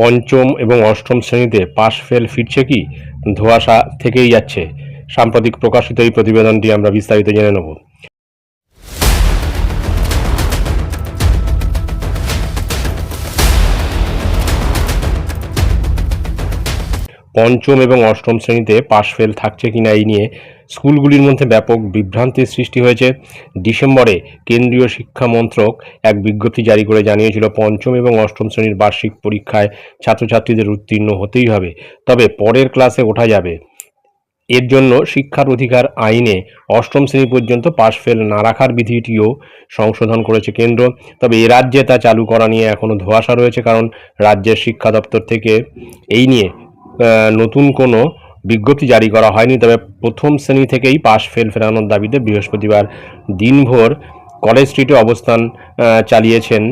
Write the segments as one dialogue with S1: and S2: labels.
S1: পঞ্চম এবং অষ্টম শ্রেণীতে পাশ ফেল ফিরছে কি? ধোঁয়াশা থেকেই যাচ্ছে। সাম্প্রতিক প্রকাশিত এই প্রতিবেদনটি আমরা বিস্তারিত জেনে নেব। পঞ্চম এবং অষ্টম শ্রেণীতে পাশ ফেল থাকছে কিনা এই নিয়ে স্কুলগুলির মধ্যে ব্যাপক বিভ্রান্তির সৃষ্টি হয়েছে। ডিসেম্বরে কেন্দ্রীয় শিক্ষা মন্ত্রক এক বিজ্ঞপ্তি জারি করে জানিয়েছিল, পঞ্চম এবং অষ্টম শ্রেণির বার্ষিক পরীক্ষায় ছাত্রছাত্রীদের উত্তীর্ণ হতেই হবে, তবে পরের ক্লাসে ওঠা যাবে। এর জন্য শিক্ষার অধিকার আইনে অষ্টম শ্রেণি পর্যন্ত পাশ ফেল না রাখার বিধিটিও সংশোধন করেছে কেন্দ্র, তবে এ রাজ্যে তা চালু করা নিয়ে এখনও ধোঁয়াশা রয়েছে, কারণ রাজ্যের শিক্ষা দপ্তর থেকে এই নিয়ে নতুন কোনো বিজ্ঞপ্তি জারি করা হয়নি, তবে প্রথম শ্রেণি থেকেই পাশ ফেল ফেরানোর দাবিতে বৃহস্পতিবার দিনভর কলেজ স্ট্রিটে অবস্থান চালিয়েছেন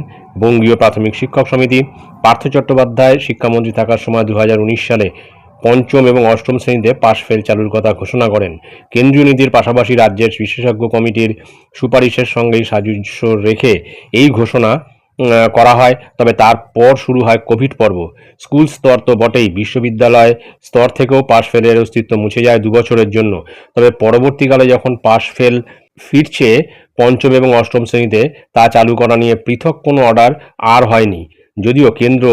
S1: বঙ্গীয় প্রাথমিক শিক্ষক সমিতি। পার্থ চট্টোপাধ্যায় শিক্ষামন্ত্রী থাকার সময় দু হাজার উনিশ সালে পঞ্চম এবং অষ্টম শ্রেণীতে পাশ ফেল চালুর কথা ঘোষণা করেন। কেন্দ্রীয় নীতির পাশাপাশি রাজ্যের বিশেষজ্ঞ কমিটির সুপারিশের সঙ্গেই সাজুজ্য রেখে এই ঘোষণা করা হয়। তবে তারপর শুরু হয় কোভিড পর্ব। স্কুল স্তর তো বটেই, বিশ্ববিদ্যালয় স্তর থেকেও পাশ ফেলের অস্তিত্ব মুছে যায় দু বছরের জন্য। তবে পরবর্তীকালে যখন পাশ ফেল ফিরছে পঞ্চম এবং অষ্টম শ্রেণীতে, তা চালু করা নিয়ে পৃথক কোনো অর্ডার আর হয়নি। যদিও কেন্দ্র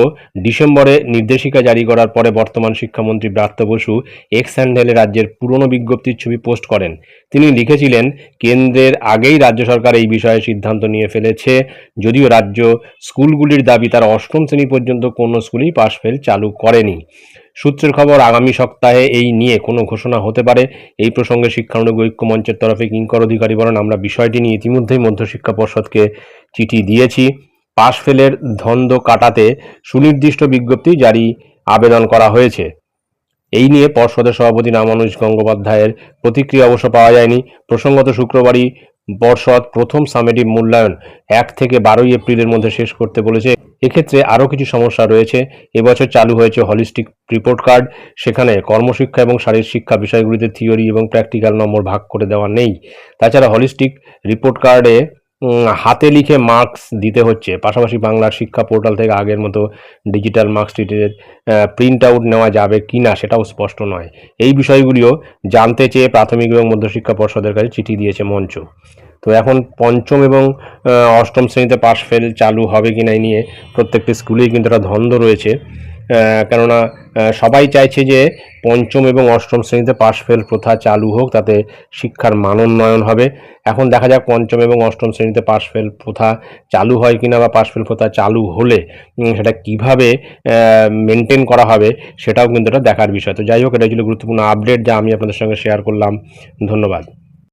S1: ডিসেম্বরে নির্দেশিকা জারি করার পরে বর্তমান শিক্ষামন্ত্রী ব্রাত্য বসু এক্স হ্যান্ডেলে রাজ্যের পুরনো বিজ্ঞপ্তির ছবি পোস্ট করেন। তিনি লিখেছিলেন, কেন্দ্রের আগেই রাজ্য সরকার এই বিষয়ে সিদ্ধান্ত নিয়ে ফেলেছে। যদিও রাজ্য স্কুলগুলির দাবি তারা অষ্টম শ্রেণি পর্যন্ত কোনো স্কুলেই পাশ ফেল চালু করেনি। সূত্রের খবর, আগামী সপ্তাহে এই নিয়ে কোনো ঘোষণা হতে পারে। এই প্রসঙ্গে শিক্ষানুরাগী ঐক্য মঞ্চের তরফে কিঙ্কর অধিকারী বলেন, আমরা বিষয়টি নিয়ে ইতিমধ্যেই মধ্যশিক্ষা পর্ষদকে চিঠি দিয়েছি। পাশ ফেলের ধন্দ কাটাতে সুনির্দিষ্ট বিজ্ঞপ্তি জারি আবেদন করা হয়েছে। এই নিয়ে পর্ষদের সভাপতি রামানুজ গঙ্গোপাধ্যায়ের প্রতিক্রিয়া অবশ্য পাওয়া যায়নি। প্রসঙ্গত শুক্রবারই পর্ষদ প্রথম সামেটিভ মূল্যায়ন এক থেকে বারোই এপ্রিলের মধ্যে শেষ করতে বলেছে। এক্ষেত্রে আরও কিছু সমস্যা রয়েছে। এবছর চালু হয়েছে হলিস্টিক রিপোর্ট কার্ড। সেখানে কর্মশিক্ষা এবং শারীরিক শিক্ষা বিষয়গুলিতে থিওরি এবং প্র্যাকটিক্যাল নম্বর ভাগ করে দেওয়া নেই। তাছাড়া হলিস্টিক রিপোর্ট কার্ডে হাতে লিখে মার্কস দিতে হচ্ছে। পাশাপাশি বাংলার শিক্ষা পোর্টাল থেকে আগের মতো ডিজিটাল মার্কশিটের প্রিন্ট আউট নেওয়া যাবে কি না সেটাও স্পষ্ট নয়। এই বিষয়গুলিও জানতে চেয়ে প্রাথমিক এবং মধ্যশিক্ষা পর্ষদের কাছে চিঠি দিয়েছে মঞ্চ। তো এখন পঞ্চম এবং অষ্টম শ্রেণীতে পাশ ফেল চালু হবে কি না নিয়ে প্রত্যেকটি স্কুলেই কিন্তু একটা দ্বন্দ্ব রয়েছে। কেননা সবাই চাইছে যে পঞ্চম এবং অষ্টম শ্রেণীতে পাশ ফেল প্রথা চালু হোক, তাতে শিক্ষার মানোন্নয়ন হবে। এখন দেখা যাক পঞ্চম এবং অষ্টম শ্রেণীতে পাশ ফেল প্রথা চালু হয় কিনা বা পাশ ফেল প্রথা চালু হলে সেটা কীভাবে মেনটেন করা হবে সেটাও কিন্তু এটা দেখার বিষয়। তো যাই হোক, এটা ছিল গুরুত্বপূর্ণ আপডেট যা আমি আপনাদের সঙ্গে শেয়ার করলাম। ধন্যবাদ।